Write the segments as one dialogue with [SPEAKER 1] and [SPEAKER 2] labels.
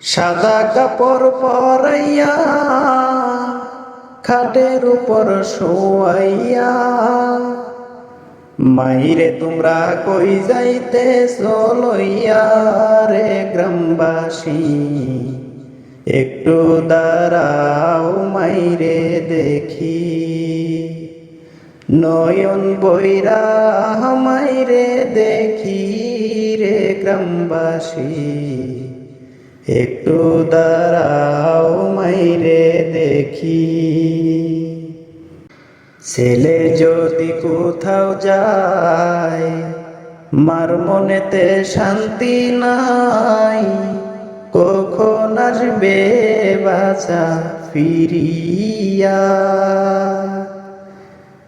[SPEAKER 1] সাদা কাপড় পরাইয়া, খাটের উপর শোয়াইয়া, মাইরে, তোমরা কই যাইতে চলইয়া রে গ্রামবাসী? একটু দাঁড়াও মাইরে দেখি। নয়ন বৈরা মাইরে দেখি রে গ্রামবাসী। একটু দাঁড়াও মাইরে দেখি। ছেলে যদি কোথাও যায়, মার মনেতে শান্তি নাই, কখন আসবে বাঁচা ফিরিয়া?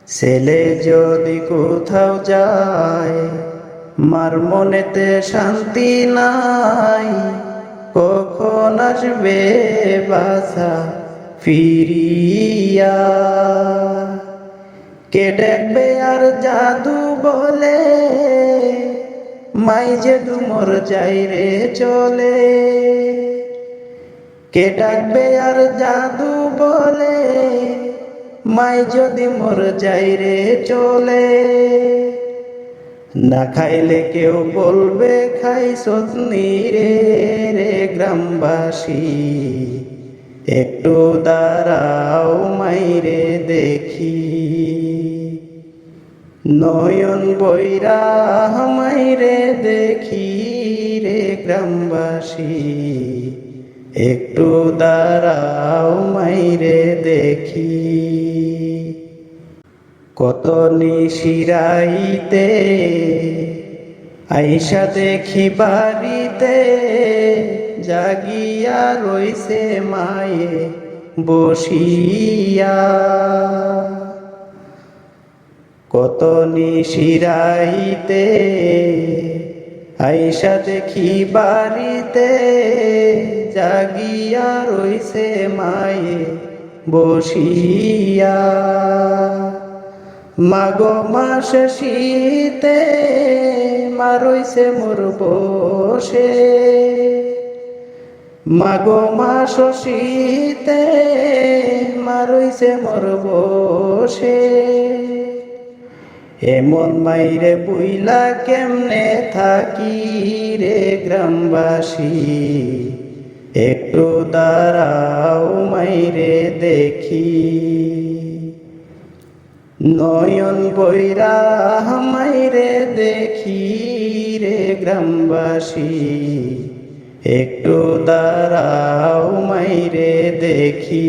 [SPEAKER 1] ছেলে যদি কোথাও যায়, মার মনেতে শান্তি নাই কখন আসবে বাসা ফিরিয়া? কে দেখবে আর জাদু বলে? মাই যে ডুমর যাই রে চলে। কে ডাকবে আর জাদু বলে? মাই যদি মোর যাই রে চলে। না খাইলে কেউ বলবে, খাই সতনি রে রে গ্রামবাসী। একটু দাঁড়াও মাইরে দেখি। নয়ন বৈরা মাইরে দেখি রে গ্রামবাসী। একটু দাঁড়াও মাইরে দেখি। কত নিশিরাইতে, আইসা দেখি বাড়িতে জাগিয়া রইছে মায়ে বসিয়া। কত নিশিরাইতে, আইসা দেখি বাড়িতে জাগিয়া রইছে মায়ে বসিয়া। মাগো মাস শীতে মারইছে মোর বসে। মাগো মাস শীতে মারইছে মোর বসে। এমন মাইরে বুইলা কেমনে থাকি রে গ্রামবাসী? একটু দাঁড়াও মাইরে দেখি। নয়ন বৈরা মাইরে দেখি রে গ্রামবাসী। একটু দাঁড়াও মাইরে দেখি।